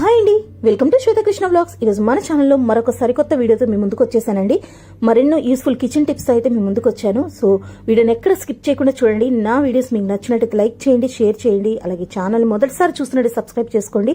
Hi అండి. Welcome to Swetha Krishna blogs ఈరోజు మన ఛానల్లో మరొక సరికొత్త వీడియోతో మీ ముందుకు వచ్చేసానండి. మరెన్నో యూస్ఫుల్ కిచెన్ టిప్స్ అయితే మీ ముందుకు వచ్చాను. సో వీడియోని ఎక్కడ స్కిప్ చేయకుండా చూడండి. నా వీడియోస్ మీకు నచ్చినట్టు లైక్ చేయండి షేర్ చేయండి. అలాగే ఛానల్ మొదటిసారి చూస్తున్నట్టు సబ్స్క్రైబ్ చేసుకోండి.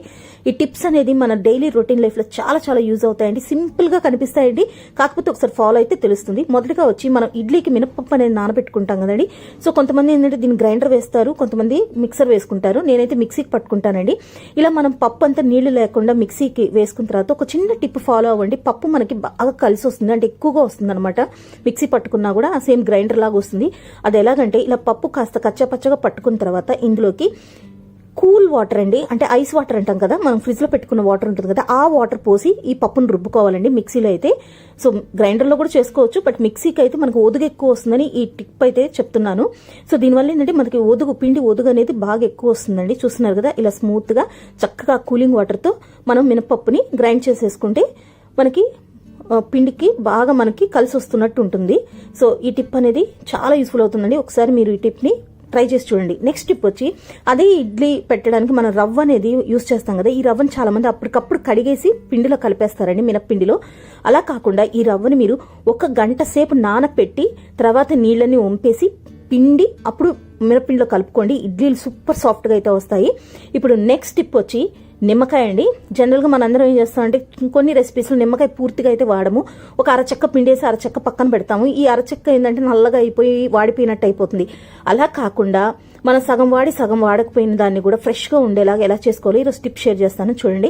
ఈ టిప్స్ అనేది మన డైలీ రొటీన్ లైఫ్లో చాలా చాలా యూజ్ అవుతాయండి. సింపుల్గా కనిపిస్తాయండి. కాకపోతే ఒకసారి ఫాలో అయితే తెలుస్తుంది. మొదటిగా వచ్చి మనం ఇడ్లీకి మినపప్పు అనేది నానబెట్టుకుంటాం కదండి. సో కొంతమంది ఏంటంటే దీన్ని గ్రైండర్ వేస్తారు. కొంతమంది మిక్సర్ వేసుకుంటారు. నేనైతే మిక్సీకి పట్టుకుంటానండి. ఇలా మనం పప్పు అంతా నీళ్ళు లేకుండా మిక్సీకి వేసుకున్న తర్వాత ఒక చిన్న టిప్ ఫాలో అవ్వండి. పప్పు మనకి బాగా కలిసి వస్తుంది అంటే ఎక్కువగా వస్తుంది అనమాట మిక్సీ పట్టుకున్నా కూడా ఆ సేమ్ గ్రైండర్ లాగా వస్తుంది. అది ఎలాగంటే ఇలా పప్పు కాస్త కచ్చపచ్చగా పట్టుకున్న తర్వాత ఇందులోకి కూల్ వాటర్ అండి అంటే ఐస్ వాటర్ అంటాం కదా మనం ఫ్రిడ్జ్లో పెట్టుకున్న వాటర్ ఉంటుంది కదా ఆ వాటర్ పోసి ఈ పప్పును రుబ్బుకోవాలండి మిక్సీలో అయితే. సో గ్రైండర్లో కూడా చేసుకోవచ్చు బట్ మిక్సీకి అయితే మనకు ఒదుగు ఎక్కువ వస్తుందని ఈ టిప్ అయితే చెప్తున్నాను. సో దీనివల్ల ఏంటంటే మనకి ఒదుగు పిండి ఒదుగు అనేది బాగా ఎక్కువ వస్తుందండి. చూస్తున్నారు కదా ఇలా స్మూత్గా చక్కగా కూలింగ్ వాటర్తో మనం మినపప్పుని గ్రైండ్ చేసేసుకుంటే మనకి పిండికి బాగా మనకి కలిసి వస్తున్నట్టు ఉంటుంది. సో ఈ టిప్ అనేది చాలా యూస్ఫుల్ అవుతుందండి. ఒకసారి మీరు ఈ టిప్ని ట్రై చేసి చూడండి. నెక్స్ట్ టిప్ వచ్చి అదే ఇడ్లీ పెట్టడానికి మనం రవ్వ అనేది యూస్ చేస్తాం కదా ఈ రవ్వను చాలా మంది అప్పటికప్పుడు కడిగేసి పిండిలో కలిపేస్తారండి మినప్పిండిలో. అలా కాకుండా ఈ రవ్వని మీరు ఒక గంట సేపు నానపెట్టి తర్వాత నీళ్ళని వంపేసి పిండి అప్పుడు మినపిండిలో కలుపుకోండి. ఇడ్లీలు సూపర్ సాఫ్ట్గా అయితే వస్తాయి. ఇప్పుడు నెక్స్ట్ టిప్ వచ్చి నిమ్మకాయ అండి. జనరల్గా మనందరం ఏం చేస్తామంటే కొన్ని రెసిపీస్లో నిమ్మకాయ పూర్తిగా అయితే వాడము. ఒక అరచెక్క పిండేసి అరచెక్క పక్కన పెడతాము. ఈ అరచెక్క ఏంటంటే నల్లగా అయిపోయి వాడిపోయినట్టు అయిపోతుంది. అలా కాకుండా మనం సగం వాడి సగం వాడకపోయిన దాన్ని కూడా ఫ్రెష్గా ఉండేలాగా ఎలా చేసుకోవాలి ఈరోజు టిప్ షేర్ చేస్తాను. చూడండి.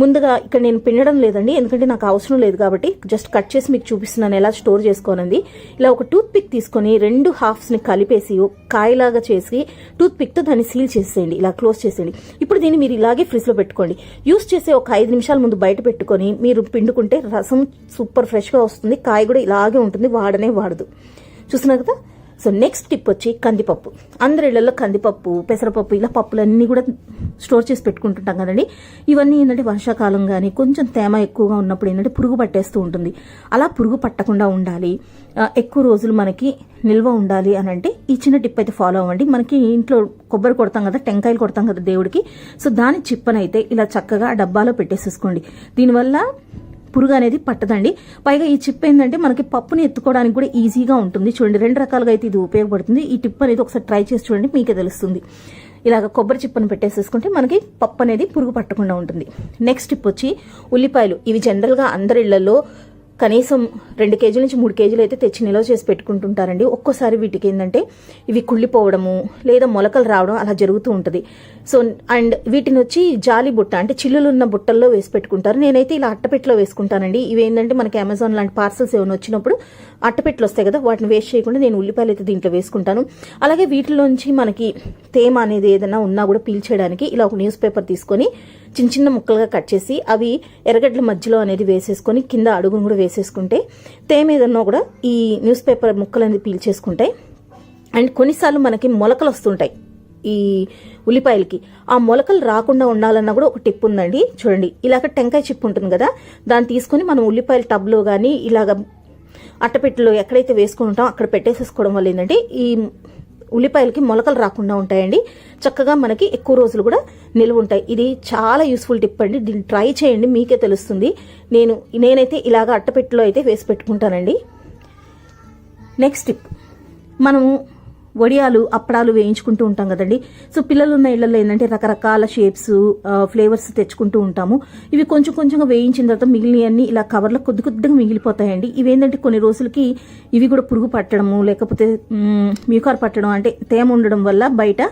ముందుగా ఇక్కడ నేను పిండడం లేదండి ఎందుకంటే నాకు అవసరం లేదు కాబట్టి జస్ట్ కట్ చేసి మీకు చూపిస్తున్నాను ఎలా స్టోర్ చేసుకోనండి ఇలా ఒక టూత్ పిక్ తీసుకొని రెండు హాఫ్స్ని కలిపేసి కాయలాగా చేసి టూత్ పిక్తో దాన్ని సీల్ చేసేయండి ఇలా క్లోజ్ చేసేయండి. ఇప్పుడు దీన్ని మీరు ఇలాగే ఫ్రిడ్జ్లో పెట్టుకోండి. యూస్ చేసే ఒక ఐదు నిమిషాల ముందు బయట పెట్టుకొని మీరు పిండుకుంటే రసం సూపర్ ఫ్రెష్గా వస్తుంది కాయ కూడా ఇలాగే ఉంటుంది వాడనే వాడదు. చూస్తున్నారు కదా? సో నెక్స్ట్ టిప్ వచ్చి కందిపప్పు. అందరి ఇళ్ళలో కందిపప్పు పెసరపప్పు ఇలా పప్పులన్నీ కూడా స్టోర్ చేసి పెట్టుకుంటుంటాం కదండి. ఇవన్నీ ఏంటంటే వర్షాకాలం కానీ కొంచెం తేమ ఎక్కువగా ఉన్నప్పుడు ఏంటంటే పురుగు పట్టేస్తూ ఉంటుంది. అలా పురుగు పట్టకుండా ఉండాలి. ఎక్కువ రోజులు మనకి నిల్వ ఉండాలి అని అంటే ఈ చిన్న టిప్ అయితే ఫాలో అవ్వండి. మనకి ఇంట్లో కొబ్బరి కొడతాం కదా టెంకాయలు కొడతాం కదా దేవుడికి. సో దాని చిప్పనైతే ఇలా చక్కగా డబ్బాలో పెట్టేసేసుకోండి. దీనివల్ల పురుగు అనేది పట్టదండి. పైగా ఈ చిప్ ఏంటంటే మనకి పప్పుని ఎత్తుకోవడానికి కూడా ఈజీగా ఉంటుంది. చూడండి రెండు రకాలుగా అయితే ఇది ఉపయోగపడుతుంది. ఈ టిప్ అనేది ఒకసారి ట్రై చేసి చూడండి మీకే తెలుస్తుంది. ఇలాగ కొబ్బరి చిప్పను పెట్టేసేసుకుంటే మనకి పప్పు అనేది పురుగు పట్టకుండా ఉంటుంది. నెక్స్ట్ టిప్ వచ్చి ఉల్లిపాయలు. ఇవి జనరల్గా అందరి ఇళ్ళలో కనీసం రెండు కేజీల నుంచి మూడు కేజీలు అయితే తెచ్చి నిల్వ చేసి పెట్టుకుంటుంటారండి. ఒక్కోసారి వీటికి ఏంటంటే ఇవి కుళ్ళిపోవడము లేదా మొలకలు రావడం అలా జరుగుతూ ఉంటుంది. సో అండ్ వీటిని వచ్చి జాలి బుట్ట అంటే చిల్లులు ఉన్న బుట్టల్లో వేసి పెట్టుకుంటారు. నేనైతే ఇలా అట్టపెట్టలో వేసుకుంటానండి. ఇవి ఏంటంటే మనకి అమెజాన్ లాంటి పార్సల్స్ ఏమైనా వచ్చినప్పుడు అట్టపెట్టలు వస్తాయి కదా వాటిని వేస్ట్ చేయకుండా నేను ఉల్లిపాయలు అయితే దీంట్లో వేసుకుంటాను. అలాగే వీటిలోంచి మనకి తేమ అనేది ఏదైనా ఉన్నా కూడా పీల్చేయడానికి ఇలా ఒక న్యూస్ పేపర్ తీసుకొని చిన్న చిన్న ముక్కలుగా కట్ చేసి అవి ఎర్రగడ్డల మధ్యలో అనేది వేసేసుకొని కింద అడుగును కూడా వేసేసుకుంటే తేమ ఏదన్నా కూడా ఈ న్యూస్ పేపర్ ముక్కలు అనేది పీల్చేసుకుంటాయి. అండ్ కొన్నిసార్లు మనకి మొలకలు వస్తుంటాయి. ఈ ఉల్లిపాయలకి. ఆ మొలకలు రాకుండా ఉండాలన్నా కూడా ఒక టిప్ ఉందండి. చూడండి ఇలాగ టెంకాయ చిప్ ఉంటుంది కదా దాన్ని తీసుకొని మనం ఉల్లిపాయల టబ్లో కానీ ఇలాగ అట్టపెట్టెలో ఎక్కడైతే వేసుకుని ఉంటామో అక్కడ పెట్టేసేసుకోవడం వల్ల ఏంటంటే ఈ ఉల్లిపాయలకి మొలకలు రాకుండా ఉంటాయండి. చక్కగా మనకి ఎక్కువ రోజులు కూడా నిల్వ ఉంటాయి. ఇది చాలా యూస్ఫుల్ టిప్ అండి. దీన్ని ట్రై చేయండి మీకే తెలుస్తుంది. నేను నేనైతే ఇలాగ అట్టపెట్టెలో అయితే వేసి పెట్టుకుంటానండి. Next tip. మనము వడియాలు అప్పడాలు వేయించుకుంటూ ఉంటాం కదండి. సో పిల్లలు ఉన్న ఇళ్ళలో ఏంటంటే రకరకాల షేప్స్ ఫ్లేవర్స్ తెచ్చుకుంటూ ఉంటాము. ఇవి కొంచెం కొంచెంగా వేయించిన తర్వాత మిగిలినవన్నీ ఇలా కవర్లో కొద్ది కొద్దిగా మిగిలిపోతాయండి. ఇవి ఏంటంటే కొన్ని రోజులకి ఇవి కూడా పురుగు పట్టడము లేకపోతే మ్యూకార్ పట్టడం అంటే తేమ ఉండడం వల్ల బయట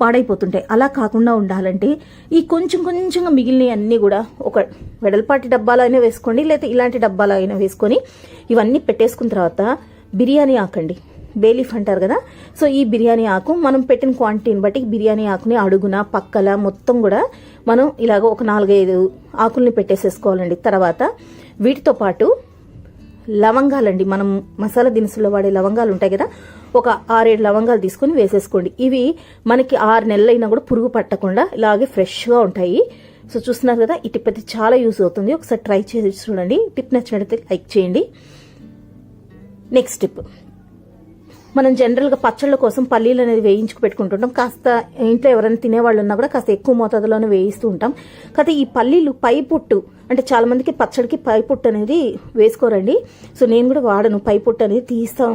పాడైపోతుంటాయి. అలా కాకుండా ఉండాలంటే ఈ కొంచెం కొంచెంగా మిగిలినవి అన్నీ కూడా ఒక వెడల్పాటి డబ్బాలో అయినా వేసుకోండి లేకపోతే ఇలాంటి డబ్బాలో అయినా వేసుకొని ఇవన్నీ పెట్టేసుకున్న తర్వాత బిర్యానీ ఆకండి. బేలీఫ్ అంటారు కదా. సో ఈ బిర్యానీ ఆకు మనం పెట్టిన క్వాంటిటీని బట్టి బిర్యానీ ఆకుని అడుగున పక్కల మొత్తం కూడా మనం ఇలాగ ఒక నాలుగైదు ఆకుల్ని పెట్టేసేసుకోవాలండి. తర్వాత వీటితో పాటు లవంగాలండి. మనం మసాలా దినుసుల్లో వాడే లవంగాలు ఉంటాయి కదా. ఒక ఆరేడు లవంగాలు తీసుకొని వేసేసుకోండి. ఇవి మనకి ఆరు నెలలైనా కూడా పురుగు పట్టకుండా ఇలాగే ఫ్రెష్గా ఉంటాయి. సో చూస్తున్నారు కదా ఈ టిప్ అయితే చాలా యూస్ అవుతుంది. ఒకసారి ట్రై చేసి చూడండి. టిప్ నచ్చినట్లయితే లైక్ చేయండి. Next tip. మనం జనరల్గా పచ్చళ్ళ కోసం పల్లీలు అనేది వేయించుకు పెట్టుకుంటుంటాం. కాస్త ఇంట్లో ఎవరైనా తినేవాళ్ళు ఉన్నా కూడా కాస్త ఎక్కువ మోతాదులోనే వేయిస్తూ ఉంటాం. కాకపోతే ఈ పల్లీలు పై పొట్టు అంటే చాలా మందికి పచ్చడికి పై పొట్టు అనేది వేసుకోరండి. సో నేను కూడా వాడను. పై పొట్టు అనేది తీస్తా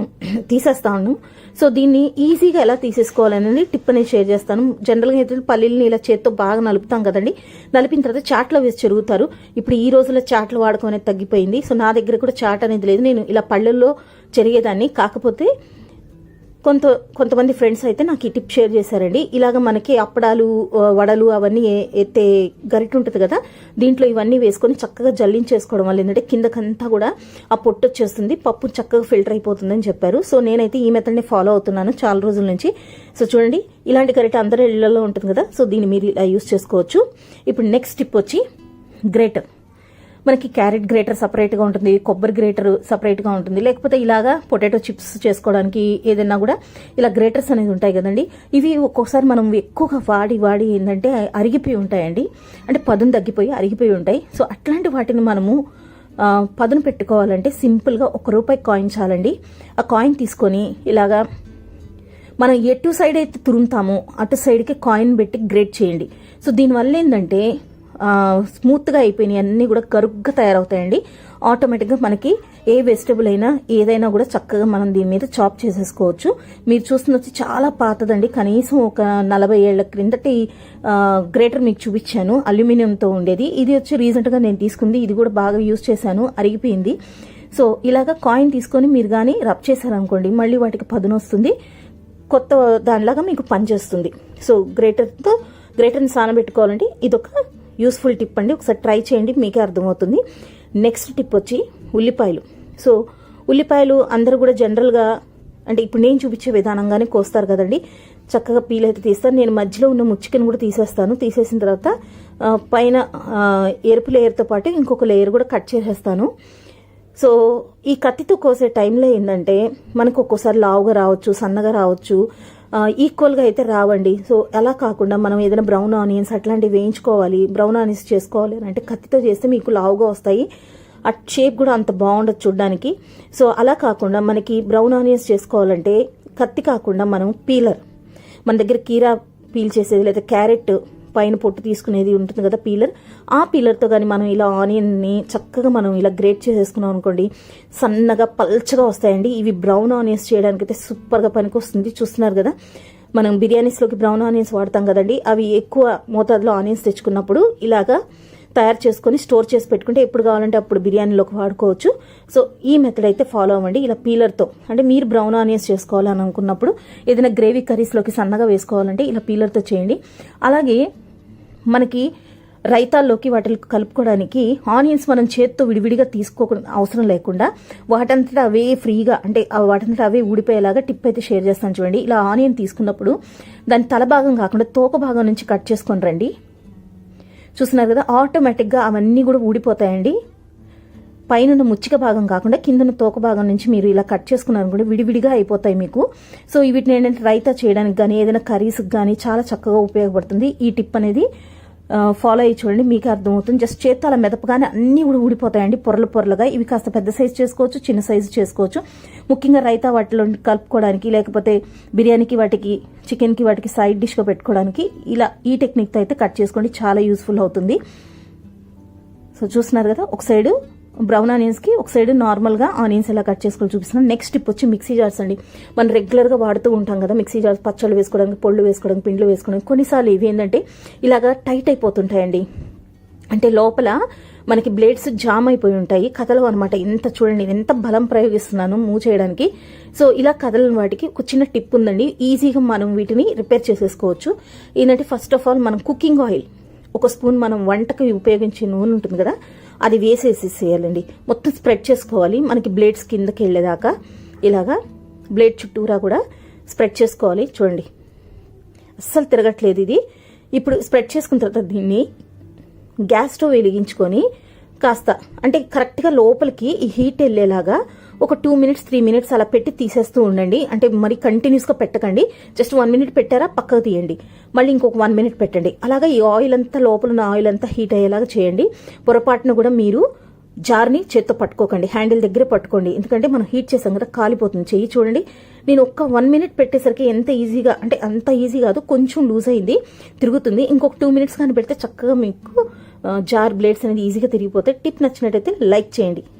తీసేస్తాను సో దీన్ని ఈజీగా ఎలా తీసేసుకోవాలనేది టిప్ అనేది షేర్ చేస్తాను. జనరల్గా అయితే పల్లీలని ఇలా చేత్తో బాగా నలుపుతాం కదండి. నలిపిన తర్వాత చాట్లో వేసి చెరుగుతారు. ఇప్పుడు ఈ రోజుల్లో చాట్లు వాడకం అనేది తగ్గిపోయింది. సో నా దగ్గర కూడా చాట్ అనేది లేదు. నేను ఇలా పళ్ళల్లో చెరిగేదాన్ని. కాకపోతే కొంత కొంతమంది ఫ్రెండ్స్ అయితే నాకు ఈ టిప్ షేర్ చేశారండి. ఇలాగ మనకి అప్పడాలు వడలు అవన్నీ ఎత్తే గరిట ఉంటుంది కదా దీంట్లో ఇవన్నీ వేసుకొని చక్కగా జల్లించేసుకోవడం వల్ల ఏంటంటే కిందకంతా కూడా ఆ పొట్టు వచ్చేస్తుంది పప్పు చక్కగా ఫిల్టర్ అయిపోతుందని చెప్పారు. సో నేనైతే ఈ మెథడ్ని ఫాలో అవుతున్నాను చాలా రోజుల నుంచి. సో చూడండి ఇలాంటి గరిట అందరి ఇళ్ళలో ఉంటుంది కదా సో దీన్ని మీరు ఇలా యూస్ చేసుకోవచ్చు. ఇప్పుడు నెక్స్ట్ టిప్ వచ్చి గ్రేటర్. మనకి క్యారెట్ గ్రేటర్ సపరేట్గా ఉంటుంది కొబ్బరి గ్రేటర్ సపరేట్గా ఉంటుంది. లేకపోతే ఇలాగా పొటాటో చిప్స్ చేసుకోవడానికి ఏదైనా కూడా ఇలా గ్రేటర్స్ అనేది ఉంటాయి కదండి. ఇవి ఒక్కొక్కసారి మనం ఎక్కువగా వాడి వాడి ఏంటంటే అరిగిపోయి ఉంటాయండి. అంటే పదును తగ్గిపోయి అరిగిపోయి ఉంటాయి. సో అట్లాంటి వాటిని మనము పదును పెట్టుకోవాలంటే సింపుల్గా ఒక రూపాయి కాయిన్ చాలండి. ఆ కాయిన్ తీసుకొని ఇలాగా మనం ఎటు సైడ్ అయితే తురుముతామో అటు సైడ్కి కాయిన్ పెట్టి గ్రేట్ చేయండి. సో దీనివల్ల ఏంటంటే స్మూత్గా అయిపోయినాయి. అన్నీ కూడా కరుగ్గా తయారవుతాయండి. ఆటోమేటిక్గా మనకి ఏ వెజిటబుల్ అయినా ఏదైనా కూడా చక్కగా మనం దీని మీద చాప్ చేసేసుకోవచ్చు. మీరు చూస్తున్న వచ్చి చాలా పాతదండి. కనీసం ఒక నలభై ఏళ్ళ క్రిందటి గ్రేటర్ మీకు చూపించాను. అల్యూమినియంతో ఉండేది. ఇది వచ్చి రీసెంట్గా నేను తీసుకుంది. ఇది కూడా బాగా యూజ్ చేశాను. అరిగిపోయింది. సో ఇలాగ కాయిన్ తీసుకొని మీరు కానీ రబ్ చేశారనుకోండి మళ్ళీ వాటికి పదును వస్తుంది. కొత్త దానిలాగా మీకు పనిచేస్తుంది. సో గ్రేటర్తో గ్రేటర్ని సానబెట్టుకోవాలంటే ఇదొక యూస్ఫుల్ టిప్ అండి. ఒకసారి ట్రై చేయండి మీకే అర్థమవుతుంది. నెక్స్ట్ టిప్ వచ్చి ఉల్లిపాయలు. సో ఉల్లిపాయలు అందరూ కూడా జనరల్గా అంటే ఇప్పుడు నేను చూపించే విధానంగానే కోస్తారు కదండి. చక్కగా పీల్ అయితే తీస్తాను నేను మధ్యలో ఉన్న ముచ్చికను కూడా తీసేస్తాను. తీసేసిన తర్వాత పైన ఎరుపు లేయర్తో పాటు ఇంకొక లేయర్ కూడా కట్ చేసేస్తాను. సో ఈ కత్తితో కోసే టైంలో ఏంటంటే మనకు ఒక్కోసారి లావుగా రావచ్చు సన్నగా రావచ్చు ఈక్వల్గా అయితే రావండి. సో అలా కాకుండా మనం ఏదైనా బ్రౌన్ ఆనియన్స్ అట్లాంటివి వేయించుకోవాలి. బ్రౌన్ ఆనియన్స్ చేసుకోవాలి అని అంటే కత్తితో చేస్తే మీకు లావుగా వస్తాయి. ఆ షేప్ కూడా అంత బాగుండదు చూడడానికి. సో అలా కాకుండా మనకి బ్రౌన్ ఆనియన్స్ చేసుకోవాలంటే కత్తి కాకుండా మనం పీలర్ మన దగ్గర కీరా పీల్ చేసేది లేదా క్యారెట్ పైన పొట్టు తీసుకునేది ఉంటుంది కదా పీలర్. ఆ పీలర్తో కానీ మనం ఇలా ఆనియన్ని చక్కగా మనం ఇలా గ్రేట్ చేసేసుకున్నాం అనుకోండి సన్నగా పల్చగా వస్తాయండి. ఇవి బ్రౌన్ ఆనియన్స్ చేయడానికి అయితే సూపర్గా పనికొస్తుంది. చూస్తున్నారు కదా మనం బిర్యానీస్లోకి బ్రౌన్ ఆనియన్స్ వాడతాం కదండి. అవి ఎక్కువ మోతాదులో ఆనియన్స్ తెచ్చుకున్నప్పుడు ఇలాగా తయారు చేసుకొని స్టోర్ చేసి పెట్టుకుంటే ఎప్పుడు కావాలంటే అప్పుడు బిర్యానీలోకి వాడుకోవచ్చు. సో ఈ మెథడ్ అయితే ఫాలో అవ్వండి. ఇలా పీలర్తో అంటే మీరు బ్రౌన్ ఆనియన్స్ చేసుకోవాలని అనుకున్నప్పుడు ఏదైనా గ్రేవీ కర్రీస్లోకి సన్నగా వేసుకోవాలంటే ఇలా పీలర్తో చేయండి. అలాగే మనకి రైతాల్లోకి వాటిని కలుపుకోవడానికి ఆనియన్స్ మనం చేత్తో విడివిడిగా తీసుకో అవసరం లేకుండా వాటంతటా అవే ఫ్రీగా అంటే వాటంతటా అవే ఊడిపోయేలాగా టిప్ అయితే షేర్ చేస్తాను చూడండి. ఇలా ఆనియన్ తీసుకున్నప్పుడు దాని తల భాగం కాకుండా తోక భాగం నుంచి కట్ చేసుకొని రండి. చూస్తున్నారు కదా ఆటోమేటిక్గా అవన్నీ కూడా ఊడిపోతాయండి. పైన ముచ్చిక భాగం కాకుండా కిందన తోక భాగం నుంచి మీరు ఇలా కట్ చేసుకున్నారు కూడా విడివిడిగా అయిపోతాయి మీకు. సో వీటిని ఏంటంటే రైతా చేయడానికి కానీ ఏదైనా కర్రీస్కి కానీ చాలా చక్కగా ఉపయోగపడుతుంది. ఈ టిప్ అనేది ఫాలో అయ్యి చూడండి మీకు అర్థమవుతుంది. జస్ట్ చేత్తో అలా మెదపగానే అన్నీ కూడా ఊడిపోతాయండి. పొరలు పొరలుగా ఇవి కాస్త పెద్ద సైజు చేసుకోవచ్చు చిన్న సైజు చేసుకోవచ్చు. ముఖ్యంగా రైతా వాటిలో కలుపుకోవడానికి లేకపోతే బిర్యానీకి వాటికి చికెన్కి వాటికి సైడ్ డిష్గా పెట్టుకోవడానికి ఇలా ఈ టెక్నిక్తో అయితే కట్ చేసుకోండి. చాలా యూస్ఫుల్ అవుతుంది. సో చూస్తున్నారు కదా ఒక సైడు బ్రౌన్ ఆనియన్స్కి ఒక సైడ్ నార్మల్గా ఆనియన్స్ ఎలా కట్ చేసుకొని చూపిస్తున్నాను. నెక్స్ట్ టిప్ వచ్చి మిక్సీ జార్స్ అండి. మనం రెగ్యులర్గా వాడుతూ ఉంటాం కదా మిక్సీ జార్స్ పచ్చళ్ళు వేసుకోవడానికి పొళ్ళు వేసుకోవడానికి పిండ్లు వేసుకోవడానికి. కొన్నిసార్లు ఇవి ఏంటంటే ఇలాగా టైట్ అయిపోతుంటాయండి. అంటే లోపల మనకి బ్లేడ్స్ జామ్ అయిపోయి ఉంటాయి. కథలు అనమాట ఎంత చూడండి ఎంత బలం ప్రయోగిస్తున్నాను మూవ్ చేయడానికి. సో ఇలా కదలని వాటికి ఒక చిన్న టిప్ ఉందండి. ఈజీగా మనం వీటిని రిపేర్ చేసేసుకోవచ్చు. ఏంటంటే ఫస్ట్ ఆఫ్ ఆల్ మనం కుకింగ్ ఆయిల్ ఒక స్పూన్ మనం వంటకి ఉపయోగించే నూనె ఉంటుంది కదా అది వేసేసేసేయాలండి మొత్తం స్ప్రెడ్ చేసుకోవాలి. మనకి బ్లేడ్స్ కిందకి వెళ్ళేదాకా ఇలాగా బ్లేడ్ చుట్టూరా కూడా స్ప్రెడ్ చేసుకోవాలి. చూడండి. అస్సలు తిరగట్లేదు ఇది. ఇప్పుడు స్ప్రెడ్ చేసుకున్న తర్వాత దీన్ని గ్యాస్ స్టవ్ వెలిగించుకొని కాస్త అంటే కరెక్ట్గా లోపలికి ఈ హీట్ వెళ్ళేలాగా ఒక టూ మినిట్స్ త్రీ మినిట్స్ అలా పెట్టి తీసేస్తూ ఉండండి. అంటే మరి కంటిన్యూస్గా పెట్టకండి. జస్ట్ వన్ మినిట్ పెట్టారా? పక్కకు తీయండి. మళ్ళీ ఇంకొక వన్ మినిట్ పెట్టండి. అలాగే ఈ ఆయిల్ అంతా లోపల ఉన్న ఆయిల్ అంతా హీట్ అయ్యేలాగా చేయండి. పొరపాటున కూడా మీరు జార్ని చేత్తో పట్టుకోకండి. హ్యాండిల్ దగ్గర పట్టుకోండి. ఎందుకంటే మనం హీట్ చేసాం కదా కాలిపోతుంది. చెయ్యి చూడండి. నేను ఒక్క వన్ మినిట్ పెట్టేసరికి ఎంత ఈజీగా అంటే అంత ఈజీ కాదు కొంచెం లూజ్ అయింది తిరుగుతుంది. ఇంకొక టూ మినిట్స్ కానీ పెడితే చక్కగా మీకు జార్ బ్లేడ్స్ అనేది ఈజీగా తిరిగిపోతే టిప్ నచ్చినట్టయితే లైక్ చేయండి.